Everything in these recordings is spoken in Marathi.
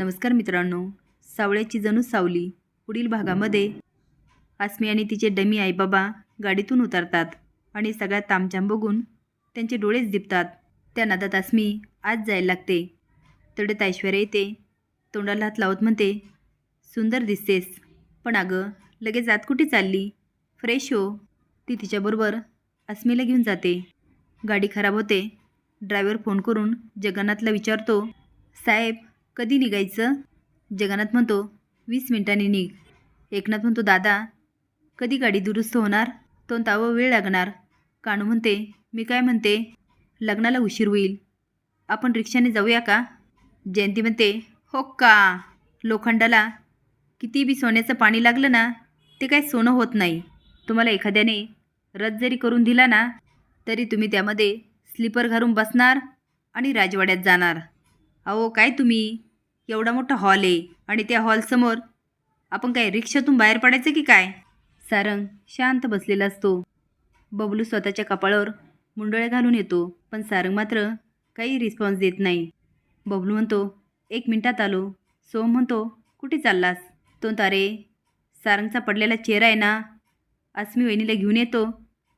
नमस्कार मित्रांनो. सावळ्याची जणू सावली. पुढील भागामध्ये आसमी आणि तिचे डमी आईबाबा गाडीतून उतरतात आणि सगळ्या तामचाम बघून त्यांचे डोळेच दिपतात. त्या नादात आसमी आज जायला लागते. तेवढ्यात ऐश्वर्या येते. तोंडाला हात लावत म्हणते. सुंदर दिसतेस. पण अगं लगेच आत कुठे चालली? फ्रेश हो. ती तिच्याबरोबर अस्मीला घेऊन जाते. गाडी खराब होते. ड्रायव्हर फोन करून जगन्नाथला विचारतो. साहेब कधी निघायचं? जगन्नाथ म्हणतो वीस मिनिटांनी निघ. एकनाथ म्हणतो दादा कधी गाडी दुरुस्त होणार? तो तावं वेळ लागणार. कानू म्हणते मी काय म्हणते? लग्नाला उशीर होईल. आपण रिक्षाने जाऊया का? जयंती म्हणते हो का? लोखंडाला किती बी सोन्याचं पाणी लागलं ना ते काय सोनं होत नाही. तुम्हाला एखाद्याने रद्द जरी करून दिला ना तरी तुम्ही त्यामध्ये स्लीपर घालून बसणार आणि राजवाड्यात जाणार. अहो काय तुम्ही? एवढा मोठा हॉल आहे आणि त्या हॉलसमोर आपण काय रिक्षातून बाहेर पडायचं की काय? सारंग शांत बसलेला असतो. बबलू स्वतःच्या कपाळावर मुंडळे घालून येतो पण सारंग मात्र काही रिस्पॉन्स देत नाही. बबलू म्हणतो एक मिनटात आलो. सोम म्हणतो कुठे चाललास? तो तारे सारंगचा पडलेला चेहरा आहे ना अस्मी वहिनीला घेऊन येतो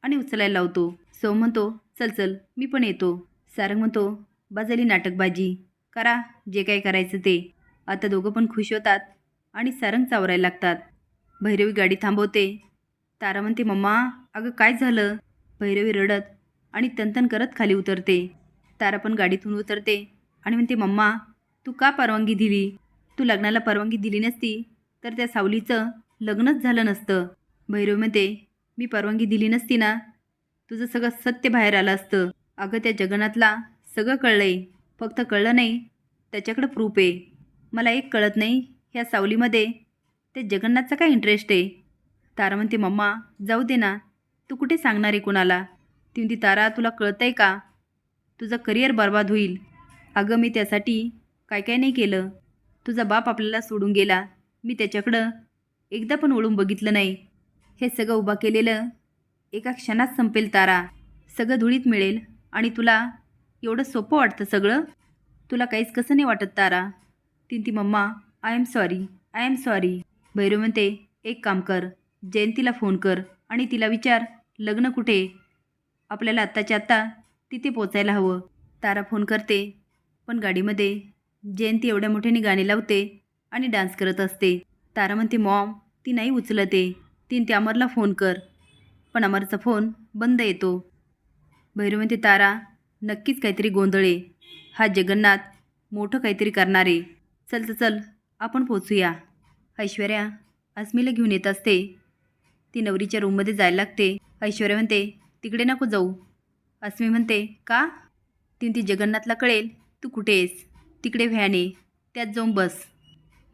आणि उचलायला लावतो. सोम म्हणतो चल चल मी पण येतो. सारंग म्हणतो बाजली नाटकबाजी. करा जे काही करायचं ते. आता दोघं पण खुश होतात आणि सारंग चावरायला लागतात. भैरवी गाडी थांबवते. तारा म्हणते मम्मा अगं काय झालं? भैरवी रडत आणि तनतन करत खाली उतरते. तारा पण गाडीतून उतरते आणि म्हणते मम्मा तू का परवानगी दिली? तू लग्नाला परवानगी दिली नसती तर त्या सावलीचं लग्नच झालं नसतं. भैरवी म्हणते मी परवानगी दिली नसती ना? तुझं सगळं सत्य बाहेर आलं असतं. अगं त्या जगन्नाथला सगळं कळलंय. फक्त कळलं नाही. त्याच्याकडं प्रूफ आहे. मला एक कळत नाही ह्या सावलीमध्ये. ते जगन्नाथचा काय इंटरेस्ट आहे? तारा म्हणते मम्मा जाऊ दे ना. तू कुठे सांगणार आहे कुणाला? ती म्हणती तारा तुला कळतंय का? तुझं करिअर बर्बाद होईल. अगं मी त्यासाठी काय काय नाही केलं. तुझा बाप आपल्याला सोडून गेला. मी त्याच्याकडं एकदा पण ओळून बघितलं नाही. हे सगळं उभा केलेलं एका क्षणात संपेल तारा. सगळं धुळीत मिळेल आणि तुला एवढं सोपं वाटतं सगळं? तुला काहीच कसं नाही वाटत तारा? तीन ती mamma I am sorry I am sorry Bhairav म्हणते एक काम कर जयंतीला फोन कर आणि तिला विचार लग्न कुठे आपल्याला आत्ताच्या आत्ता तिथे पोचायला हवं. तारा फोन करते पण गाडीमध्ये जयंती एवढ्या मोठ्याने गाणी लावते आणि डान्स करत असते. तारा म्हणते मॉम ती नाही उचलते तीन ते अमरला फोन कर. पण अमरचा फोन बंद येतो. भैरव म्हणते तारा नक्कीच काहीतरी गोंधळे. हा जगन्नाथ मोठं काहीतरी करणारे. चल तर चल आपण पोचूया ऐश्वर्या अस्मीला घेऊन येत असते. ती नवरीच्या रूममध्ये जायला लागते. ऐश्वर्या म्हणते तिकडे नको जाऊ. अस्मी म्हणते का? ती ती जगन्नाथला कळेल. तू कुठे आहेस? तिकडे व्हॅने त्यात जाऊन बस.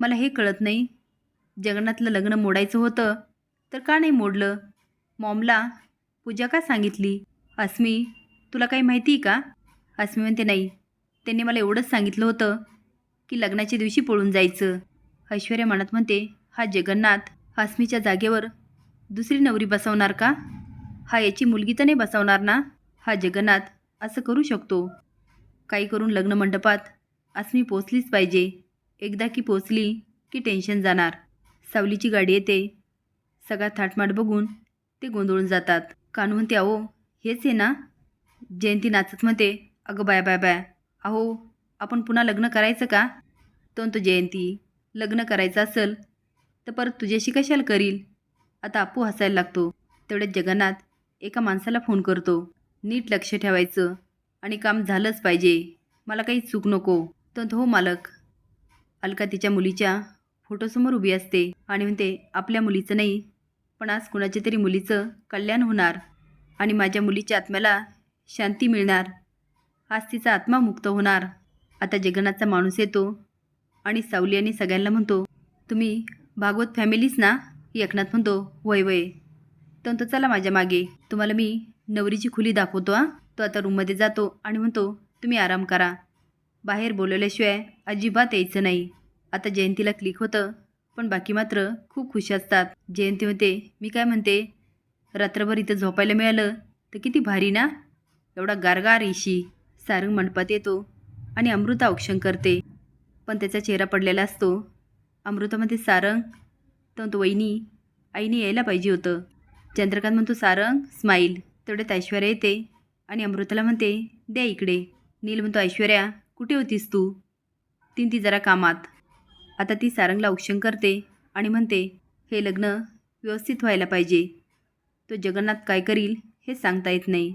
मला हे कळत नाही. जगन्नाथला लग्न मोडायचं होतं तर का नाही मोडलं? मॉमला पूजा का सांगितली? अस्मी तुला काही माहिती आहे का? अस्मी म्हणते नाही. त्यांनी मला एवढंच सांगितलं होतं की लग्नाच्या दिवशी पळून जायचं. ऐश्वर्या मनात म्हणते हा जगन्नाथ अस्मीच्या जागेवर दुसरी नवरी बसवणार का? हा याची मुलगी तर नाही बसवणार ना? हा जगन्नाथ असं करू शकतो. काही करून लग्न मंडपात अस्मी पोचलीच पाहिजे. एकदा की पोचली की टेन्शन जाणार. सावलीची गाडी येते. सगळा थाटमाट बघून ते गोंधळून जातात. कानून म्हणते अहो हेच आहे ना? जयंती नाचत म्हणते अगं बाय बाय बाय अहो आपण पुन्हा लग्न करायचं का? तो म्हणतो जयंती लग्न करायचं असेल तर परत तुझ्याशी कशाला करील? आता आपू हसायला लागतो तेवढ्यात जगन्नाथ एका माणसाला फोन करतो. नीट लक्ष ठेवायचं आणि काम झालंच पाहिजे मला काही चूक नको. तो म्हणतो हो मालक. अलका तिच्या मुलीच्या फोटोसमोर उभी असते आणि म्हणते आपल्या मुलीचं नाही पण आज कुणाच्या तरी मुलीचं कल्याण होणार आणि माझ्या मुलीच्या आत्म्याला शांती मिळणार. आज तिचा आत्मा मुक्त होणार. आता जगन्नाथचा माणूस येतो. आणि सावली आणि सगळ्यांना म्हणतो तुम्ही भागवत फॅमिलीच ना? एकनाथ म्हणतो वय वय. तो चला माझ्या मागे. तुम्हाला मी नवरीची खुली दाखवतो हां. तो आता रूममध्ये जातो आणि म्हणतो तुम्ही आराम करा. बाहेर बोलवल्याशिवाय अजिबात यायचं नाही. आता जयंतीला क्लिक होतं पण बाकी मात्र खूप खुश असतात. जयंती म्हणते मी काय म्हणते? रात्रभर इथं झोपायला मिळालं तर किती भारी ना? एवढा गारगार इशी सारंग मंडपात येतो आणि अमृता औक्षण करते. पण त्याचा चेहरा पडलेला असतो. अमृतामध्ये सारंग तर म्हणतो वहिनी आईने यायला पाहिजे होतं. चंद्रकांत म्हणतो सारंग स्माईल तेवढ्यात ऐश्वर्या येते आणि अमृताला म्हणते द्या इकडे. नील म्हणतो ऐश्वर्या कुठे होतीस तू? तीन ती जरा कामात. आता ती सारंगला औक्षण करते आणि म्हणते हे लग्न व्यवस्थित व्हायला पाहिजे. तो जगन्नाथ काय करील हे सांगता येत नाही.